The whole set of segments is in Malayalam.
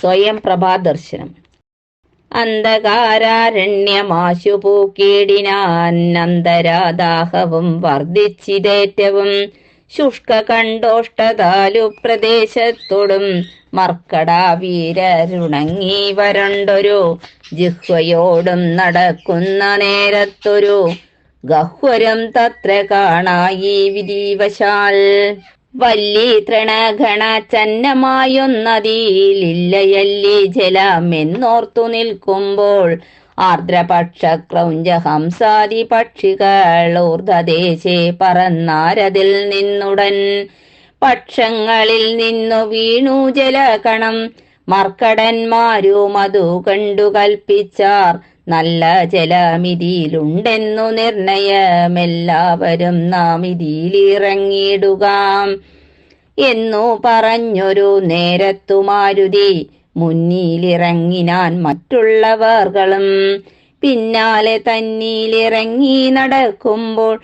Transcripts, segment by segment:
സ്വയം പ്രഭാദർശനം. അന്ധകാരാരണ്യമാശു പൂക്കീടിനാൻ അന്തരാദാഹവും വർദ്ധിച്ചിതേറ്റവും. ശുഷ്ക കണ്ടോഷ്ടതാലു പ്രദേശത്തോടും മർക്കടാവീരരുണങ്ങി വരണ്ടൊരു ജിഹ്വയോടും നടക്കുന്ന നേരത്തൊരു ഗഹ്വരം തത്ര കാണായി വിധിവശാൽ. വല്ലി തൃണഘണ ചന്നമായൊന്നതിയിലില്ലയല്ലി ജലമെന്നോർത്തു നിൽക്കുമ്പോൾ ആർദ്രപക്ഷ ക്രൗഞ്ച ഹംസാദി പക്ഷികൾ ഊർധദേശേ പറന്നാരതിൽ നിന്നുടൻ പക്ഷങ്ങളിൽ നിന്നു വീണു ജലകണം മർക്കടന്മാരും അതു കണ്ടു കൽപ്പിച്ചാർ നല്ല ജലമിതിയിലുണ്ടെന്നു നിർണയമെല്ലാവരും നാം ഇതിയിലിറങ്ങിയിടുക എന്നു പറഞ്ഞൊരു നേരത്തു മാരുതി മുന്നിലിറങ്ങിനാൻ മറ്റുള്ളവർകളും പിന്നാലെ തന്നിലിറങ്ങി നടക്കുമ്പോൾ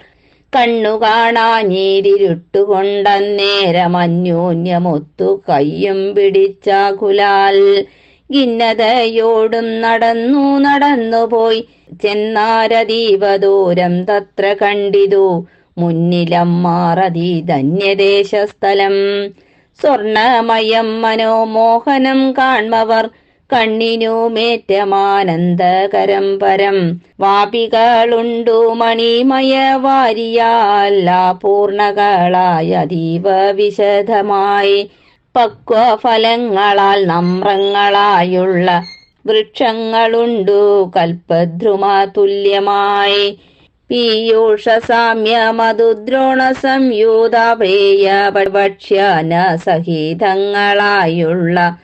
കണ്ണു കാണാഞ്ഞേരിരുട്ടുകൊണ്ടന്നേരമന്യോന്യമൊത്തു കയ്യും പിടിച്ചാകുലാൽ. ഖിന്നതയോടും നടന്നു നടന്നുപോയി. ചെന്നാരതീവദൂരം തത്ര കണ്ടിതു. മുന്നിലം മാറതി ധന്യദേശസ്ഥലം സ്വർണമയം മനോമോഹനം കാൺമവർ. കണ്ണിനുമേറ്റമാനന്ദകരം പരം. വാപികളുണ്ടു മണിമയ വാരിയാല്ല പൂർണകളായ അതീവ വിശദമായി പക്വഫലങ്ങളാൽ നമ്രങ്ങളായുള്ള വൃക്ഷങ്ങളുണ്ടു. കൽപ്പദ്രുമ തുല്യമായി. പീയൂഷ സാമ്യ മധുദ്രോണ സംയൂതപ്രിയ ഭക്ഷ്യന സഹിതങ്ങളായുള്ള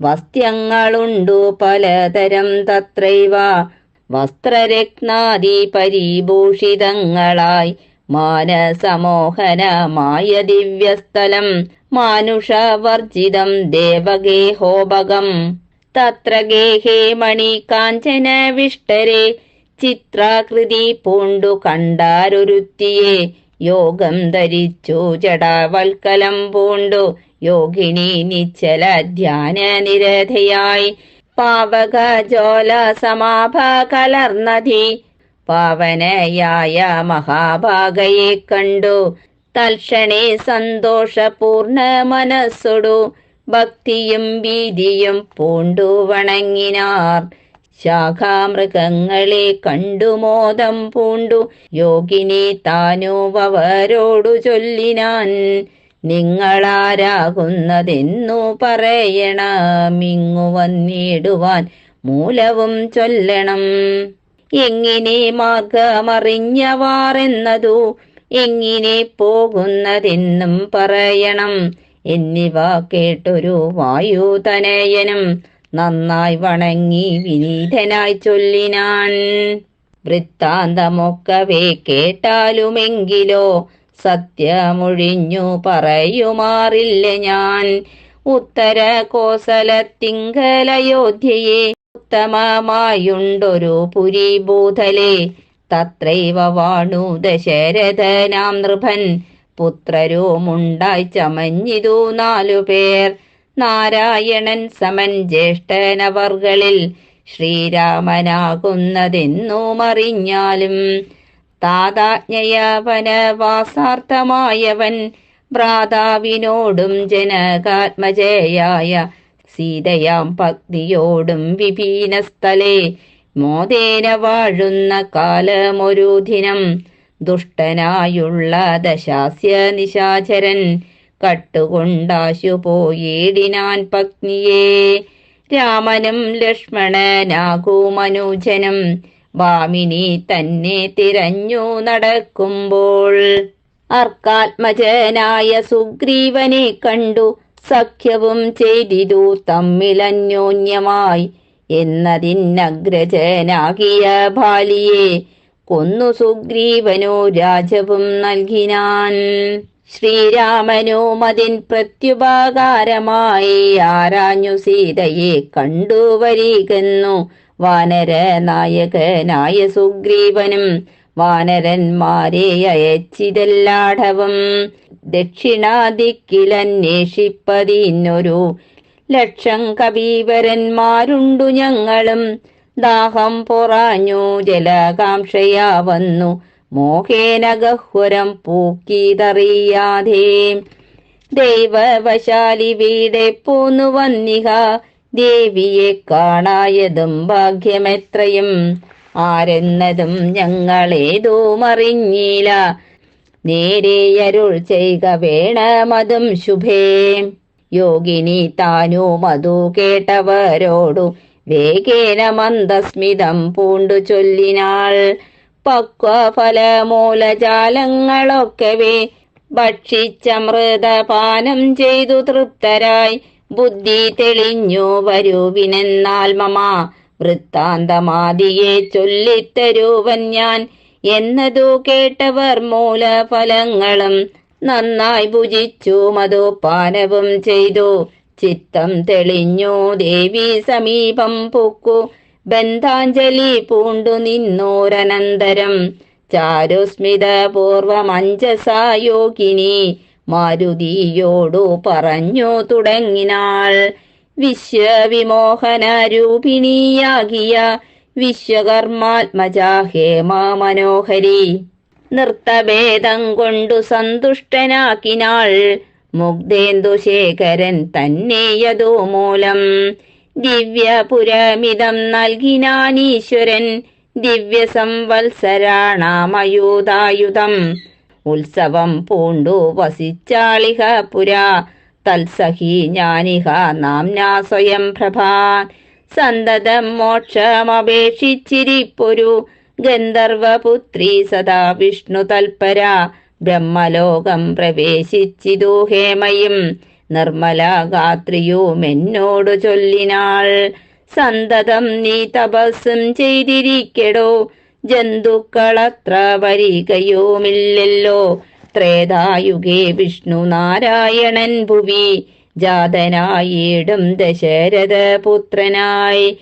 വസ്ത്യങ്ങളുണ്ടു പലതരം തത്രൈവ. വസ്ത്രരത്നാദി പരിഭൂഷിതങ്ങളായി മാനസമോഹനമായ ദിവ്യസ്ഥലം മാനുഷവർജിതം ദേവഗേഹോപകം. തത്ര ഗേഹേ മണി കാഞ്ചന വിഷ്ടരെ ചിത്രാകൃതി പൂണ്ടു കണ്ടാരൊരുത്തിയെ. യോഗം ധരിച്ചു ജടാവൽക്കലം പൂണ്ടു യോഗിനി നിശ്ചല ധ്യാന നിരതയായി പാവക ജോല സമാഭ കലർന്നതി പാവനയായ മഹാഭാഗയെ കണ്ടു. തൽക്ഷണേ സന്തോഷപൂർണ മനസ്സൊടു. ഭക്തിയും ഭീതിയും പൂണ്ടു വണങ്ങിനാർ. ശാഖാമൃഗങ്ങളെ കണ്ടു മോദം പൂണ്ടു. യോഗിനി താനുവരോടു ചൊല്ലിനാൻ. നിങ്ങളാരാകുന്നതെന്നു പറയണമിങ്ങു വന്നിടുവാൻ മൂലവും ചൊല്ലണം. എങ്ങനെ മാർഗമറിഞ്ഞവാറെന്നതു എങ്ങനെ പോകുന്നതെന്നും പറയണം. എന്നിവ കേട്ടൊരു വായുതനയനും നന്നായി വണങ്ങി വിനീതനായി ചൊല്ലിനാൻ. വൃത്താന്തമൊക്കവേ കേട്ടാലുമെങ്കിലോ സത്യമൊഴിഞ്ഞു പറയുമാറില്ല ഞാൻ. ഉത്തര കോസലത്തിങ്കലയോധ്യയെ ഉത്തമമായുണ്ടൊരു പുരീഭൂതലെ. തത്രൈവ വാണു ദശരഥനാം നൃഭൻ പുത്രരുമുണ്ടായി ചമഞ്ഞിതു നാലുപേർ നാരായണൻ സമൻ ജ്യേഷ്ഠനവർകളിൽ. ശ്രീരാമനാകുന്നതെന്നും അറിഞ്ഞാലും താതാജ്ഞയവനവാസാർത്ഥമായവൻ. ഭ്രാതാവിനോടും ജനകാത്മജയായ സീതയാം പത്നിയോടും വിപീനസ്ഥലേ മോദേന വാഴുന്ന കാലമൊരു ദിനം. ദുഷ്ടനായുള്ള ദശാസ്യ നിശാചരൻ കട്ടുകൊണ്ടാശു പോയിടിനാൻ പത്നിയെ രാമനും ലക്ഷ്മണനാകുമനുജനും വാമിനി തന്നെ തിരഞ്ഞു നടക്കുമ്പോൾ. അർക്കാത്മജനായ സുഗ്രീവനെ കണ്ടു സഖ്യവും ചെയ്തിരു തമ്മിലന്യോന്യമായി എന്നതിനഗ്രജനാകിയ ബാലിയെ കൊന്നു സുഗ്രീവനോ രാജവും നൽകിനാൻ. ശ്രീരാമനോ മതിൻ പ്രത്യുപകാരമായി ആരാഞ്ഞു സീതയെ കണ്ടുവരികെന്നു. വാനര നായകനായ സുഗ്രീവനും വാനരന്മാരെ അയച്ചിതെല്ലാടവും ദക്ഷിണാദിക്കിലന്വേഷിപ്പതിന്നൊരു ലക്ഷം കവീവരന്മാരുണ്ടു ഞങ്ങളും. ദാഹം പൊറാഞ്ഞു ജലകാംക്ഷയാ വന്നു മോഹേന ഗഹ്വരം പൂക്കിതറിയാതെ ദൈവവശാലി വീടെ പോന്നു വന്നിഹ ദേവിയെ കാണായതും ഭാഗ്യമെത്രയും. ആരെന്നതും ഞങ്ങളേതും അറിഞ്ഞില്ല നേരെ അരുൾ ചെയ്ക വേണമതും ശുഭേ. യോഗിനി താനും അതു കേട്ടവരോടു വേഗേന മന്ദസ്മിതം പൂണ്ടു ചൊല്ലിനാൾ. പക്വ പക്വഫലമൂലജാലങ്ങളൊക്കവേ ഭക്ഷിച്ചമൃതപാനം ചെയ്തു തൃപ്തരായി. ബുദ്ധി തെളിഞ്ഞു വരുവിനെന്നാൽ മമ. വൃത്താന്തമാദിയെ ചൊല്ലിത്തരൂവൻ ഞാൻ. എന്നതു കേട്ടവർ മൂലഫലങ്ങളും നന്നായി ഭുജിച്ചു മധുപാനവും ചെയ്തു. ചിത്തം തെളിഞ്ഞു ദേവി സമീപം പൂക്കു. ബന്ധാഞ്ജലി പൂണ്ടു നിന്നോരനന്തരം. ചാരുസ്മിത പൂർവമഞ്ജസായോഗിനി മാരുതിയോടു പറഞ്ഞു തുടങ്ങിനാൾ. വിശ്വവിമോഹന വിശ്വകർമാത്മജാഹേ മാ മനോഹരി നൃത്തഭേദം കൊണ്ടു സന്തുഷ്ടനാക്കിനാൾ മുഗ്ധേന്ദുശേഖരൻ തന്നെയതു മൂലം. ദിവ്യപുരമിതം നൽകിനാനീശ്വരൻ ദിവ്യ സംവത്സരാണാമയൂതായുധം ഉത്സവം പൂണ്ടു വസിച്ചാളിഹ പുര തത്സഹി ജ്ഞാനിഹ നാം സ്വയം പ്രഭാ സന്തതം മോക്ഷമപേക്ഷിച്ചിരിപ്പൊരു ഗന്ധർവപുത്രി സദാ വിഷ്ണു തൽപര. ബ്രഹ്മലോകം പ്രവേശിച്ചിതു ഹേമയും. നിർമ്മല ഗാത്രിയും എന്നോടു ചൊല്ലിനാൾ. സന്തതം നീ തപസ്സും ചെയ്തിരിക്കടോ. ജന്തുക്കളത്ര വരികയുമില്ലല്ലോ ത്രേതായുഗേ വിഷ്ണു നാരായണൻ ഭുവി. ജാതനായിടും ദശരഥ പുത്രനായി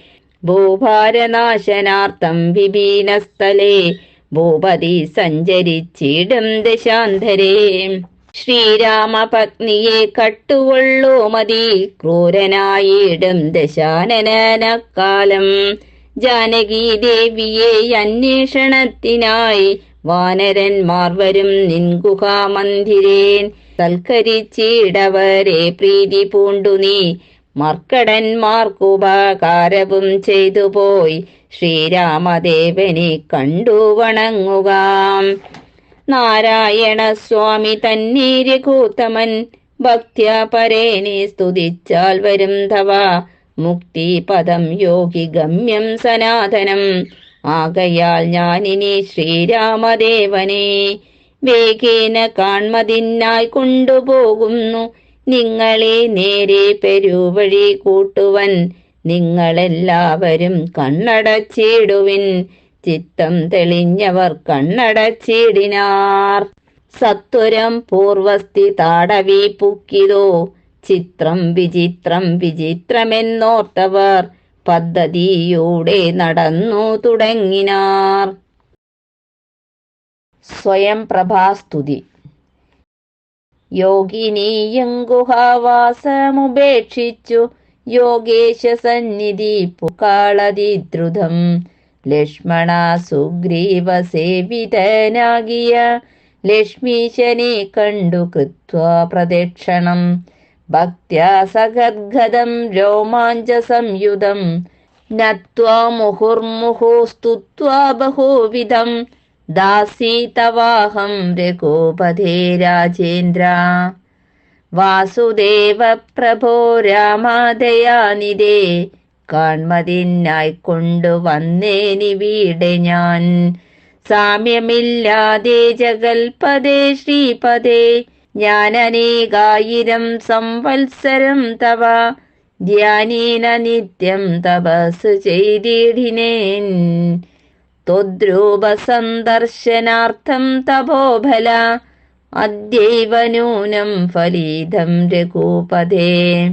ഭൂഭാരനാശനാർത്ഥം വിഭീനസ്ഥലേ ഭൂപതി സഞ്ചരിച്ചിടും ദശാന്തരേ. ശ്രീരാമപത്നിയെ കട്ടുകൊള്ളൂ മതി. ക്രൂരനായിടും ദശാനനക്കാലം ജാനകി ദേവിയെ അന്വേഷണത്തിനായി വാനരന്മാർ വരും നിൻഗുഹാമന്ദിരേൻ സൽക്കരിച്ചിടവരെ പ്രീതി പൂണ്ടു നീ. മർക്കടന്മാർക്കുപകാരവും ചെയ്തു പോയി ശ്രീരാമദേവനെ കണ്ടു വണങ്ങുക. നാരായണ സ്വാമി തന്നെ കൂത്തമൻ. ഭക്ത്യ പരേനെ സ്തുതിച്ചാൽ വരും തവ മുക്തി പദം യോഗി ഗമ്യം സനാതനം. ആകയാൽ ഞാനിനി ശ്രീരാമദേവനെ വേഗേന കാൺമതിനായി കൊണ്ടുപോകുന്നു. നിങ്ങളെ നേരെ പെരുവഴി കൂട്ടുവൻ. നിങ്ങളെല്ലാവരും കണ്ണടച്ചിടുവിൻ. ചിത്തം തെളിഞ്ഞവർ കണ്ണടച്ചിടിനാർ. സത്വരം പൂർവസ്ഥി താടവി പുക്കിതോ. ചിത്രം വിചിത്രം വിചിത്രമെന്നോർത്തവർ. പദ്ധതിയൂടെ നടന്നു തുടങ്ങിനാർ. സ്വയം പ്രഭാസ്തുതി. യോഗിനീയങ്കുഹാവാസമുപേക്ഷിച്ചു യോഗേശ സന്നിധി പുക്കാളതിദ്രുതം ലക്ഷ്മണ സുഗ്രീവ സേവിതനാകിയ ലക്ഷ്മീശനെ കണ്ടു കൃത്വ പ്രദക്ഷിണം ഭക്ത്യാ സഗദ്ഗദം രോമാഞ്ച സംയുതം നത്വാ മുഹുർമുഹു സ്തുത്വാ ബഹുവിധം ദാസി തവാഹം രഘുപതേ രാജേന്ദ്ര. വാസുദേവ പ്രഭോ രാമാദയാനിതേ കാൺമതിനായി കൊണ്ടുവന്നേനിവിടെ ഞാൻ. സാമ്യമില്ലാതെ ജഗൽപദേ ശ്രീപദേ ഞാനനേകായിരം സംവത്സരം തവ. ധ്യാനീന നിത്യം തപസ് ചെയ്തിടിനേൻ. ത്വദ്രൂപ സന്ദർശനാർത്ഥം തപോഫല. അദ്യൈവ നൂനം ഫലീതം രഘൂപതേ.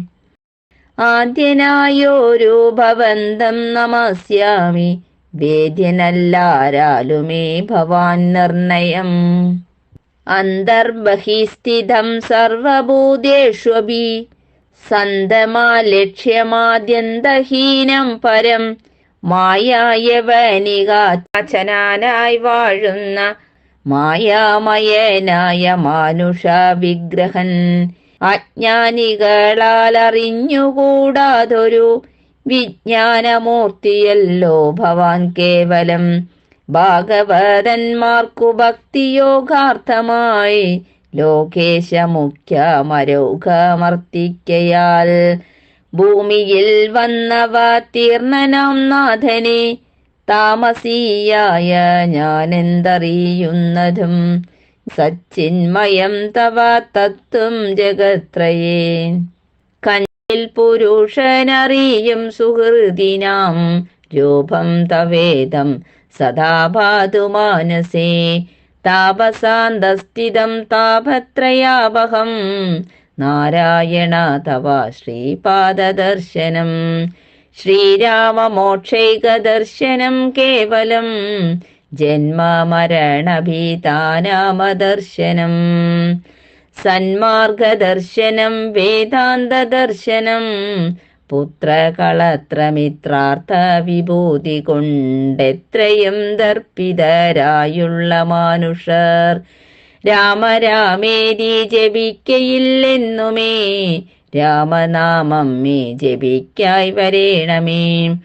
ആദ്യനായോരു ഭവന്തം നമസ്യാമി. വേദ്യനല്ലാരാലുമേ ഭവാൻ നിർണയം. അന്തർബഹിസ്ഥിതം സർവഭൂതേഷ്വപി സന്തമാലക്ഷ്യമാദ്യന്തഹീനം പരം മായായവനികാചനാനായി വാഴുന്ന മായാമയനായ മാനുഷ വിഗ്രഹൻ അജ്ഞാനികളാൽ അറിഞ്ഞുകൂടാതൊരു വിജ്ഞാനമൂർത്തിയല്ലോ ഭവാൻ കേവലം. ഭാഗവതന്മാർക്കു ഭക്തിയോഗാർത്ഥമായി ലോകേശ മുഖ്യ മരോഗമർത്തിക്കയാൽ ഭൂമിയിൽ വന്നവ തീർണനാം നാഥനെ താമസീയായ ഞാനെന്തറിയുന്നതും സച്ചിന്മയം തവ തത്വം ജഗത്രയേ. കഞ്ഞിൽ പുരുഷനറിയും സുഹൃതിനാം രൂപം തവേദം സദാ ഭാതു മാനസേ. താപസാന്തസ്ഥിതം താപത്രയാവഹം. നാരായണ തവ ശ്രീപാദദർശനം. ശ്രീരാമമോക്ഷൈകദർശനം കേവലം. ജന്മമരണഭീതാനാമദർശനം. സന്മാർഗദർശനം വേദാന്തദർശനം. പുത്രകളത്രമിത്രാർത്ഥ വിഭൂതി കൊണ്ടെത്രയും ദർപ്പിതരായുള്ള മാനുഷർ. രാമരാമേരി ജപിക്കയില്ലെന്നുമേ. രാമനാമം മേ ജപിക്കായി വരേണമേ.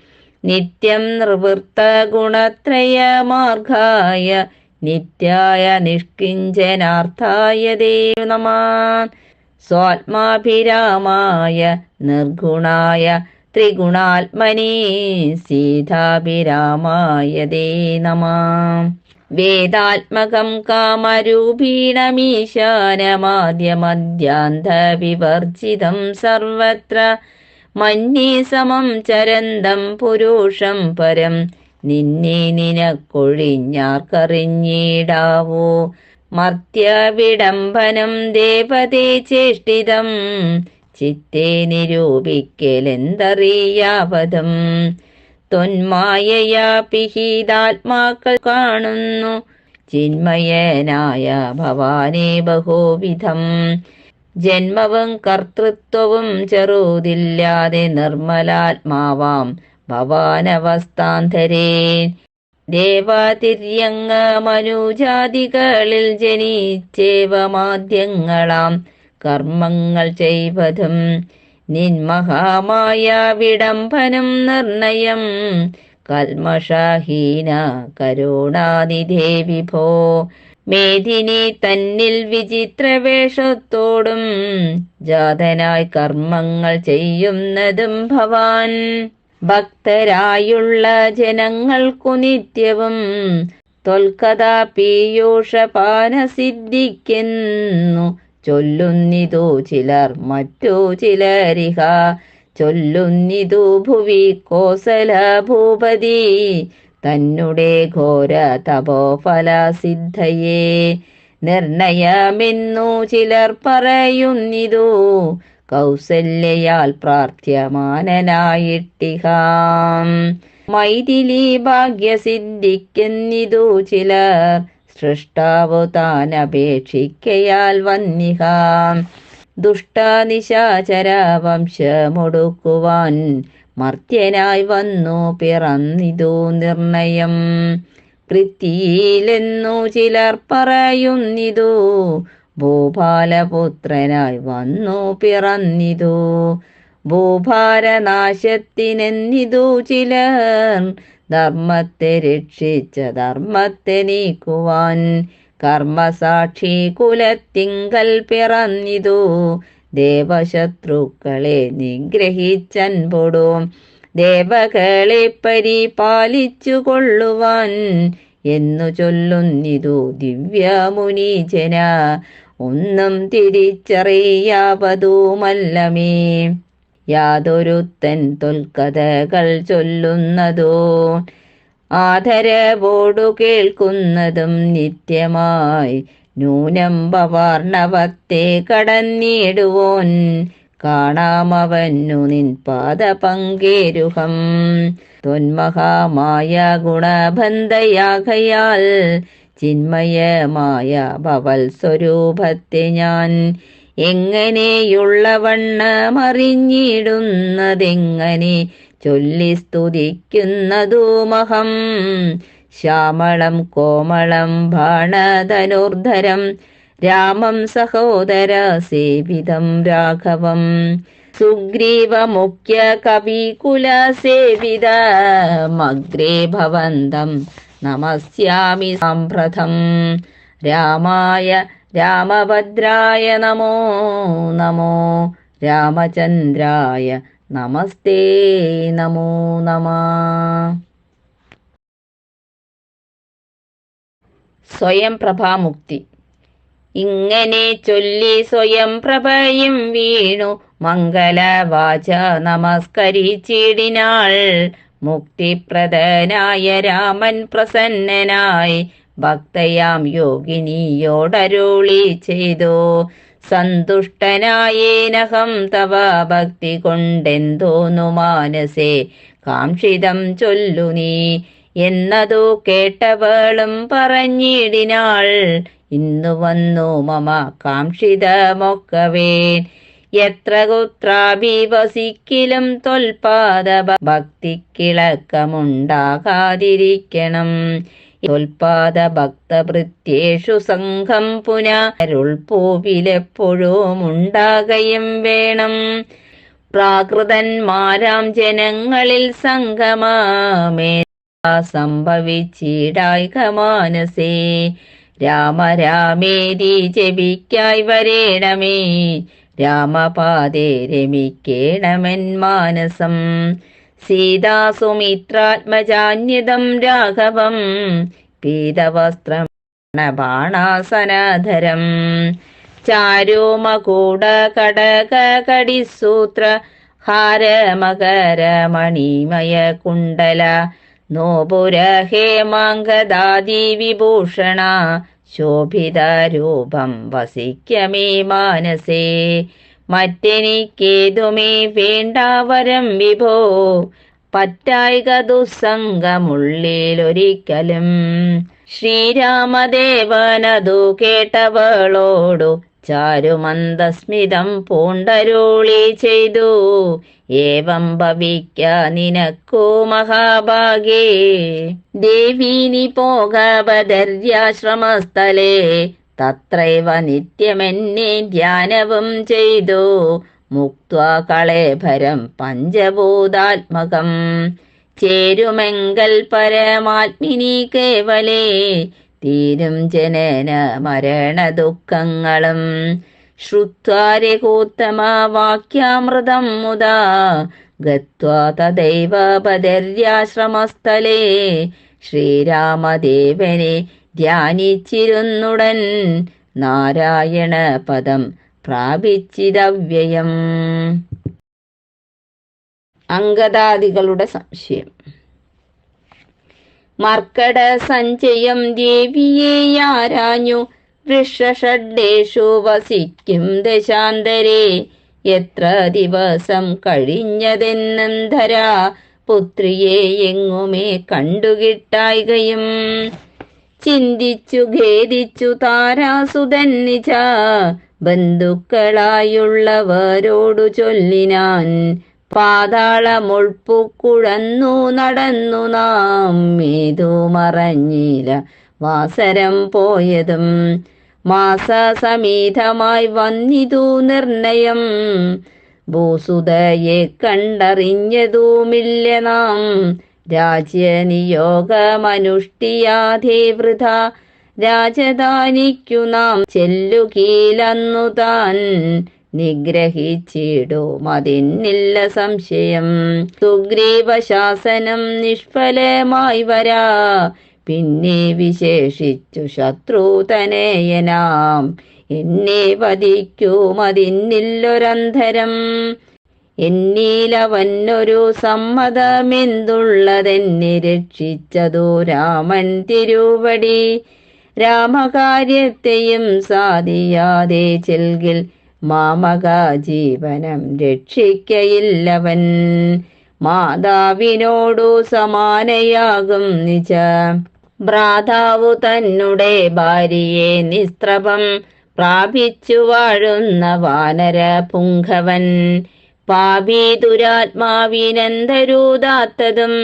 നിത്യം നിർവൃത്ത ഗുണത്രയ മാർഗായ നിത്യായ നിഷ്കിഞ്ചനാർത്ഥായ ദേവ നമാൻ സ്വാത്മാഭിരാമായ നിർഗുണായ ത്രിഗുണാത്മനി സീതാഭിരാമായ ദേ നമാം. വേദാത്മകം കാമരൂപീണമീശാനമാദ്യമദ്യാന്തവിവർജിതം സർവത്ര. മന്യേ സമം ചരന്തം പുരുഷം പരം. നിന്നെ നിനക്കൊഴിഞ്ഞാർക്കറിഞ്ഞിടാവോ? മർത്യവിടംബനം ദേവതേ ചേഷ്ടിതം. ചിത്തെ നിരൂപിക്കലെന്തറിയാവതം തൊന്മായയാ പിഹീതാത്മാക്കൾ കാണുന്നു. ചിന്മയനായ ഭവാനെ ബഹുവിധം. ജന്മവും കർത്തൃത്വവും ചെറുതില്ലാതെ നിർമ്മലാത്മാവാം ഭവാനവസ്ഥാന്തരേ. ദേവാതിര്യങ്ങ മനുജാതികളിൽ ജനിച്ചേവമാദ്യങ്ങളാം കർമ്മങ്ങൾ ചെയ്വതും നിന്മഹാമായ വിടംബനം നിർണയം കൽമഷാഹീന കരുണാനിധേ വിഭോ മേദിനി തന്നിൽ വിചിത്രവേഷത്തോടും ജാതനായി കർമ്മങ്ങൾ ചെയ്യുന്നതും ഭവാൻ. ഭക്തരായുള്ള ജനങ്ങൾക്കു നിത്യവും തൊൽക്കഥ പീയൂഷപാനസിദ്ധിക്കുന്നു ചൊല്ലുന്നിതു ചിലർ മറ്റു ചിലരിഹ. ചൊല്ലുന്നിതു ഭുവി കോസല ഭൂപതി തന്നെ ഘോര തപോഫല സിദ്ധയേ നിർണയമെന്നു ചിലർ പറയുന്നിതു കൗസല്യയാൽ പ്രാർത്ഥ്യമാനനായിട്ടിഹാം. മൈഥിലി ഭാഗ്യസിദ്ധിക്കുന്നിതു ചിലർ സൃഷ്ടാവു താൻ അപേക്ഷിക്കയാൽ വന്നിഹാം. ദുഷ്ടനിശാചര വംശമൊടുക്കുവാൻ മർത്യനായി വന്നു പിറന്നിതു നിർണയം. പൃഥ്വിയിലെന്നു ചിലർ പറയുന്നിതു ഭൂപാലപുത്രനായി വന്നു പിറന്നിതു. ഭൂഭാരനാശത്തിനെന്നിതു ചിലർ ധർമ്മത്തെ രക്ഷിച്ച ധർമ്മത്തെ നീക്കുവാൻ കർമ്മസാക്ഷി കുലത്തിങ്കൽ പിറന്നിതു. ദേവശത്രുക്കളെ നിഗ്രഹിച്ചൻപൊടും ദേവകളെ പരിപാലിച്ചു കൊള്ളുവാൻ എന്നു ചൊല്ലുന്നിതു ദിവ്യമുനീജന. ഒന്നും തിരിച്ചറിയാവതുമല്ലമേ. യാതൊരുത്തൻ തൊൽക്കഥകൾ ചൊല്ലുന്നതോ ആദരവോടു കേൾക്കുന്നതും നിത്യമായി നൂനം പവാർണവത്തെ കടന്നിടുവോൻ. കാണാമവന്നു നിൻ പാദപങ്കേരുഹം. തൊന്മഹാമായ ഗുണബന്ധയാകയാൽ ചിന്മയമായ ഭവൽ സ്വരൂപത്തെ ഞാൻ എങ്ങനെയുള്ളവണ്ണമറിഞ്ഞിടുന്നതെങ്ങനെ ചൊല്ലി സ്തുതിക്കുന്നതുമഹം ശ്യാമളം കോമളം ബാണധനുർധരം രാമം സഹോദര സേവിതം രാഘവം സുഗ്രീവ മുഖ്യ കവികുല സേവിത മഗ്രേ ഭവന്തം നമസ്യാമി സാമ്പ്രതം രാമായ രാമഭദ്രായ നമോ നമോ രാമചന്ദ്രായ നമസ്തേ നമോ നമ സ്വയം പ്രഭാമുക്തി ഇങ്ങനെ ചൊല്ലി സ്വയം പ്രഭയും വീണു മംഗലവാച നമസ്കരിച്ചിടിനാൾ. മുക്തിപ്രദനായ രാമൻ പ്രസന്നനായി ഭക്തയാം യോഗിനിയോടരുളി ചെയ്തു. സന്തുഷ്ടനായേനഹം തവ ഭക്തി കൊണ്ടെന്തോന്നു മാനസേ? കാംക്ഷിതം ചൊല്ലു നീ. എന്നതു കേട്ടവളും പറഞ്ഞിടിനാൾ. ഇന്നു വന്നു മമ കാംക്ഷിതമൊക്കവേൻ എത്ര കുത്രാഭിവസിക്കിലും തൊൽപാദ ഭക്തിക്കിളക്കമുണ്ടാകാതിരിക്കണം. തൊൽപാദ ഭക്തഭൃത്യേഷു സംഘം പുനരുൾപൂവിലെപ്പോഴും ഉണ്ടാകയും വേണം. പ്രാകൃതന്മാരാം ജനങ്ങളിൽ സംഗമാമേ സംഭവിച്ചിടായിക മാനസേ. ജപിക്കായി വരേണമേ. രാമപാദേ രമിക്കേണമെൻ മാനസം. സീതാസുമിത്രാത്മജാന്യതം രാഘവം. പീതവസ്ത്രം ബാണാസനധരം ചാരുമകൂട കടക കടിസൂത്ര ഹാരമകരമണിമയ കുണ്ടല നോപുര ഹേമാങ്കദാദി വിഭൂഷണ ശോഭിതരൂപം വസിക്കമേ മാനസേ. മറ്റെനിക്കേതുമേ വേണ്ടാവരം വിഭോ. പറ്റായിക ദുസ്സംഗമുള്ളിലൊരിക്കലും. ശ്രീരാമദേവനതു കേട്ടവളോടു ചാരുമന്ദസ്മിതം പൂണ്ടരുളി ചെയ്തു. ഏവം ഭവിക്ക നിനക്കു മഹാഭാഗേ. ദേവീനി പോക ബദര്യാശ്രമസ്ഥലേ തത്രൈവ നിത്യമെന്നെ ധ്യാനവും ചെയ്തു. മുക്വാ കളേഭരം പഞ്ചഭൂതാത്മകം. ചേരുമെങ്കൽ പരമാത്മിനി കേവലേ. തീരും ജനന മരണ ദുഃഖങ്ങളും. ശ്രുത്വാരകൂത്തമവാക്യാമൃതം മുതാ. ഗത്വാ തദൈവ ബദര്യാശ്രമസ്ഥലേ ശ്രീരാമദേവനെ ധ്യാനിച്ചിരുന്നുടൻ നാരായണ പദം പ്രാപിച്ചിതവ്യയം. അങ്കദാദികളുടെ സംശയം. മർക്കട സഞ്ചയം ദേവിയെ ആരാഞ്ഞു? വൃഷഷഡ്ഡേഷു വസിക്കും ദശാന്തരേ. എത്ര ദിവസം കഴിഞ്ഞതെന്നന്തര? പുത്രിയെ എങ്ങുമേ കണ്ടുകിട്ടായികയും. ചിന്തിച്ചു ഖേദിച്ചു താരാസുതൻ നിജ. ബന്ധുക്കളായുള്ളവരോടു ചൊല്ലിനാൻ പാതാളമുൾപ്പുക്കുഴന്നു നടന്നു നാം ഏതു മറഞ്ഞില്ല വാസരം പോയതും മാസസമീതമായി വന്നിതു നിർണയം. ഭൂസുതയെ കണ്ടറിഞ്ഞതുമില്ല നാം. രാജ്യനിയോഗമനുഷ്ഠിയാതെ വൃഥ രാജധാനിക്കു നാം ചെല്ലുകീലന്നു താൻ. നിഗ്രഹിച്ചിടും മതിന്നില്ല സംശയം. സുഗ്രീവശാസനം നിഷ്ഫലമായി വരാ. പിന്നെ വിശേഷിച്ചു ശത്രു തനേയനാം എന്നെ വധിക്കൂ മതിന്നില്ലൊരന്ധരം എന്നീലവന്നൊരു സമ്മതമെന്തുള്ളതെന്നെ രക്ഷിച്ചതോ രാമൻ തിരുവടി. രാമകാര്യത്തെയും സാധിയാതെ ചെൽകിൽ മാമക ജീവനം രക്ഷിക്കയില്ലവൻ. മാതാവിനോടു സമാനയാകും നിജ. ഭ്രാതാവു തന്നെ ഭാര്യയെ നിസ്ത്രപം പ്രാപിച്ചു വാഴുന്ന വാനര പുങ്കവൻ. പാപി ദുരാത്മാവിനെന്തരൂതാത്തതും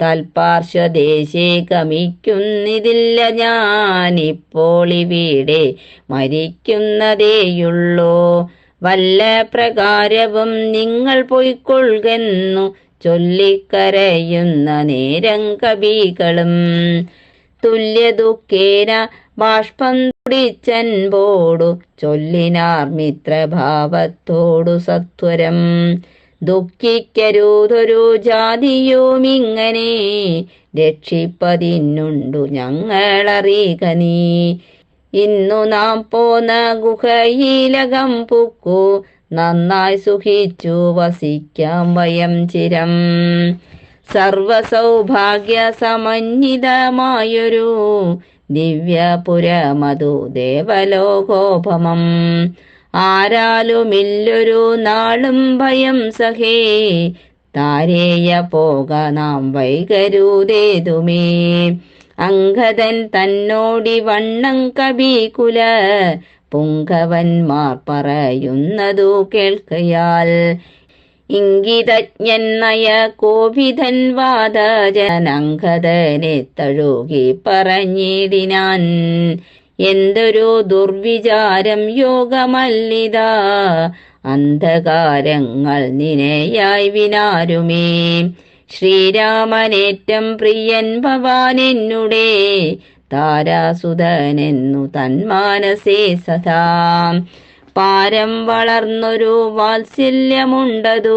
തൽപാർശ്വദേശേ ഗമിക്കുന്നിതില്ല ഞാനിപ്പോൾ ഇവിടെ മരിക്കുന്നതേയുള്ളൂ. വല്ല പ്രകാരവും നിങ്ങൾ പൊയ്ക്കൊള്ളുന്നു ചൊല്ലിക്കരയുന്ന നേരം കവികളും. തുല്യദുഃഖേന ബാഷ്പം തുടിച്ചൻപോടു ചൊല്ലിനാർ മിത്രഭാവത്തോടു സത്വരം. ദുഃഖിക്കരുതൊരു ജാതിയുമിങ്ങനെ രക്ഷിപ്പതിനുണ്ടു ഞങ്ങളറിയുക നീ. ഇന്നു നാം പോന്ന ഗുഹയിലകം പൂക്കു നന്നായി സുഖിച്ചു വസിക്കാം വയം ചിരം. സർവസൗഭാഗ്യ സമന്വിതമായൊരു ദിവ്യപുരമതു ദേവലോകോപമം. ആരാലുമില്ലൊരു നാളും ഭയം സഹേ. താരേയ പോക നാം വൈകരുതേതുമേ. അങ്കദൻ തന്നോടി വണ്ണം കബീകുല പുങ്കവന്മാർ പറയുന്നതു കേൾക്കയാൽ. ഇംഗിതജ്ഞൻ നയ കോപിതൻ വാദജനങ്കതനെ തഴുകി പറഞ്ഞിടിനാൻ. എന്തൊരു ദുർവിചാരം യോഗമല്ലിത. അന്ധകാരങ്ങൾ നിനയായി വിനാരുമേ. ശ്രീരാമനേറ്റം പ്രിയൻ ഭവാൻ എന്നുടേ. താരാസുതനെന്നു തന്മാനസേ സദാ. പാരം വളർന്നൊരു വാത്സല്യമുണ്ടതു.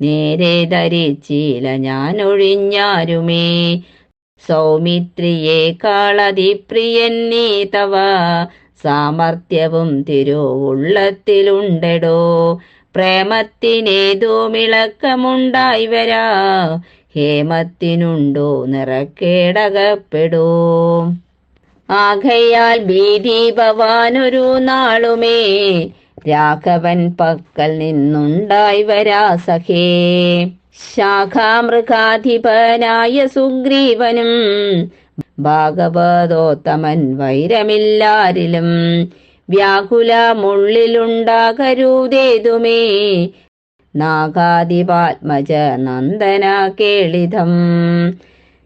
നേരെ ധരിച്ചില്ല ഞാൻ ഒഴിഞ്ഞാരുമേ സൗമിത്രിയെ കാളതിപ്രിയൻ നീ തവ. സാമർത്ഥ്യവും തിരുവുള്ളത്തിലുണ്ടെടോ. പ്രേമത്തിനേതോ മിളക്കമുണ്ടായി വരാ. ഹേമത്തിനുണ്ടോ നിറക്കേടകപ്പെടോ. ആകയാൽ ഭീതി ഭവാനൊരു നാളുമേ. രാഘവൻ പക്കൽ നിന്നുണ്ടായി വരാ സഖേ. ശാഖാമൃഗാധിപനായ സുഗ്രീവനും ഭാഗവതോത്തമൻ വൈരമില്ലാരിലും വ്യാകുലമുള്ളിലുണ്ടാകരുതേതുമേ നാഗാദിപാത്മജ നന്ദന കേളിതം.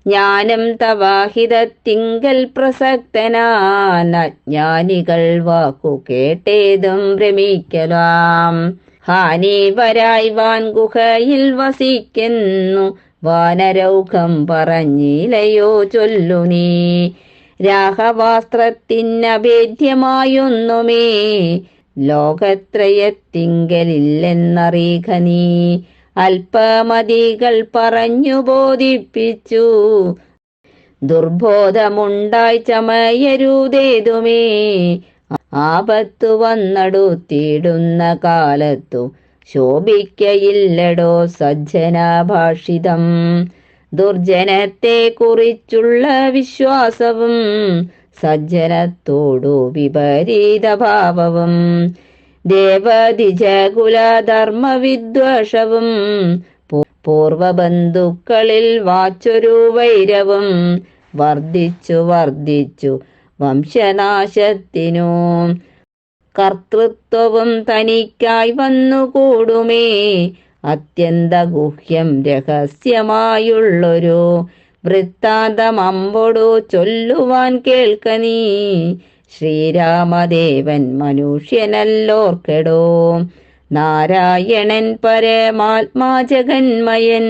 ജ്ഞാനം തവാഹിതത്തിങ്കൽ പ്രസക്തനാൻ അജ്ഞാനികൾ വാക്കു കേട്ടേതും ഭ്രമിക്കലാം. ഹാനി വരായി വാൻ ഗുഹയിൽ വസിക്കുന്നു. വാനരൗഖം പറഞ്ഞിലയോ ചൊല്ലു നീ. രാഹവാസ്ത്രത്തിനഭേദ്യമായൊന്നുമേ ലോകത്രയത്തിങ്കലില്ലെന്നറിയുക നീ. അല്പമതികൾ പറഞ്ഞു ബോധിപ്പിച്ചു. ദുർബോധമുണ്ടായി ചമയരുതേതുമേ. ആപത്തു വന്നടുത്തിടുന്ന കാലത്തു ശോഭിക്കയില്ലടോ സജ്ജനാഭാഷിതം. ദുർജനത്തെ കുറിച്ചുള്ള വിശ്വാസവും സജ്ജനത്തോടു വിപരീതഭാവവും. ദേവദിജകുലധർമ്മവിദ്വേഷവും പൂർവബന്ധുക്കളിൽ വാച്ചൊരു വൈരവും വർദ്ധിച്ചു വർദ്ധിച്ചു വംശനാശത്തിനു. കർത്തൃത്വവും തനിക്കായി വന്നുകൂടുമേ. അത്യന്ത ഗുഹ്യം രഹസ്യമായുള്ളൊരു വൃത്താന്തമമ്പൊടു ചൊല്ലുവാൻ കേൾക്ക നീ. ശ്രീരാമദേവൻ മനുഷ്യനല്ലോർക്കെടോ. നാരായണൻ പരമാത്മാ ജഗന്മയൻ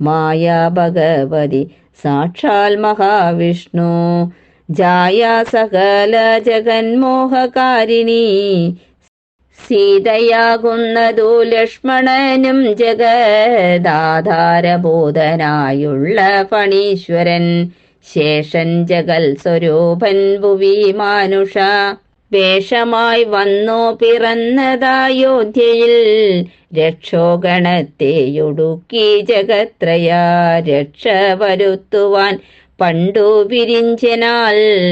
മായാ ഭഗവതി സാക്ഷാൽ മഹാവിഷ്ണു. ജായ സകല ജഗന്മോഹകാരിണി. സീതയാകുന്നതു ലക്ഷ്മണനും ജഗദാധാരബോധനായുള്ള ഫണീശ്വരൻ ശേഷൻ ജഗൽ സ്വരൂപൻ ഭുവി മാനുഷ. വേഷമായി വന്നു പിറന്നതായോധ്യയിൽ രക്ഷോഗണത്തെയൊടുക്കി ജഗത്രയ. രക്ഷ വരുത്തുവാൻ പണ്ടു വിരിഞ്ചനാൽ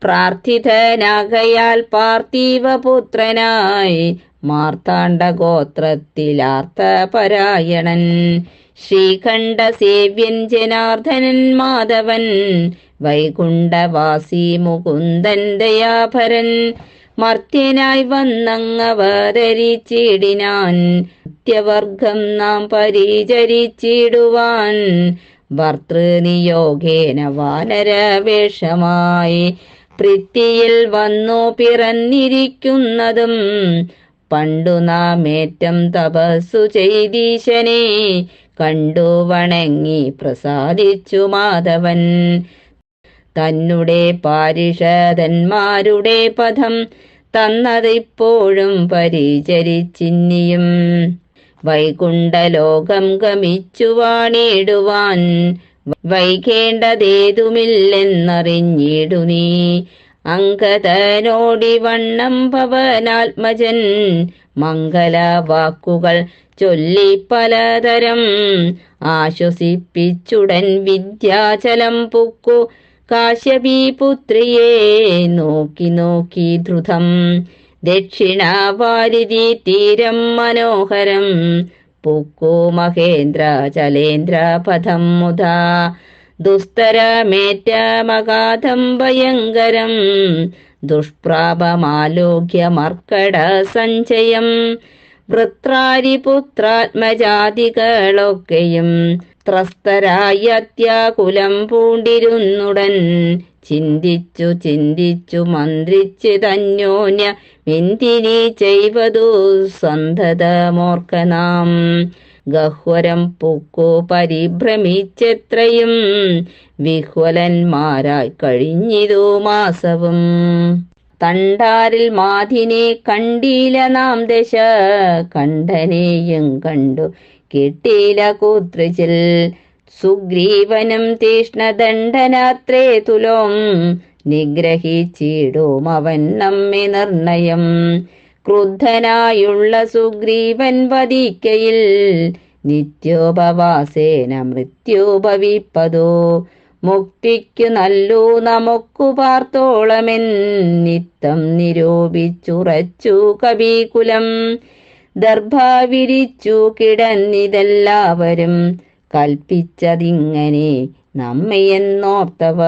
പ്രാർത്ഥിതനാകയാൽ പാർത്ഥിവപുത്രനായി മാർത്താണ്ഡ ഗോത്രത്തിലാർത്ത പരായണൻ ശ്രീകണ്ഠ സേവ്യൻ ജനാർദ്ദനൻ മാധവൻ വൈകുണ്ഠവാസി മുകുന്ദൻ ദയാഭരൻ. മർത്യനായി വന്നങ്ങവതരിച്ചിടിനാൻ നിത്യവർഗം നാം പരിചരിച്ചിടുവാൻ. ഭർത്തൃനിയോഗേന വാനരവേഷമായി പൃഥ്വിയിൽ വന്നു പിറന്നിരിക്കുന്നതും പണ്ടു നാം ഏറ്റം തപസ്സു ചെയ്തീശനെ കണ്ടു വണങ്ങി പ്രസാദിച്ചു മാധവൻ. തന്നെ പാരിഷതന്മാരുടെ പദം തന്നതിപ്പോഴും പരിചരിച്ചിന്നിയും. വൈകുണ്ഠലോകം ഗമിച്ചു വാണിടുവാൻ വൈകേണ്ടതേതുമില്ലെന്നറിഞ്ഞിടു നീ. അങ്കതനോടി വണ്ണം മംഗല വാക്കുകൾ ചൊല്ലി പലതരം ആശ്വസിപ്പിച്ചുടൻ വിദ്യാചലം പുക്കു കാശ്യപീ പുത്രിയെ നോക്കി നോക്കി ധൃതം ദക്ഷിണാവാരിധി തീരം മനോഹരം. പുക്കു മഹേന്ദ്ര ചലേന്ദ്ര പദം മുതാ ദുസ്തരമേറ്റമഗാധം ഭയങ്കരം. ദുഷ്പ്രാപമാലോക്യ മർക്കട സഞ്ചയം വൃത്രാരിപുത്രാത്മജാതികളൊക്കെയും ത്രസ്തരായ അത്യാകുലം പൂണ്ടിരുന്നുടൻ. ചിന്തിച്ചു ചിന്തിച്ചു മന്ത്രിച്ച് തന്നോന്യ മിന്തിരി ചെയ്വതു സന്തതമോർക്കനാം ഗഹ്വരം പൂക്കു പരിഭ്രമിച്ചെത്രയും വിഹ്വലന്മാരായി കഴിഞ്ഞിതു മാസവും. തണ്ടാരിൽ മാധിനെ കണ്ടീല നാം ദശ കണ്ടനെയും കണ്ടു കിട്ടിയില്ല കൂത്രിച്ചിൽ. സുഗ്രീവനും തീഷ്ണദണ്ഡനാത്രേ തുലോം. നിഗ്രഹിച്ചിടും അവൻ നമ്മെ നിർണയം. ക്രുദ്ധനായുള്ള സുഗ്രീവൻ വധിക്കയിൽ നിത്യോപവാസേന മൃത്യോപവിപ്പതോ മുക്തിക്കു നല്ലു നമുക്കു പാർത്തോളമെൻ നിത്തം നിരൂപിച്ചുറച്ചു കവികുലം. ദർഭ വിരിച്ചു കിടന്നിതെല്ലാവരും കൽപ്പിച്ചതിങ്ങനെ നമ്മയെന്നോർത്തവർ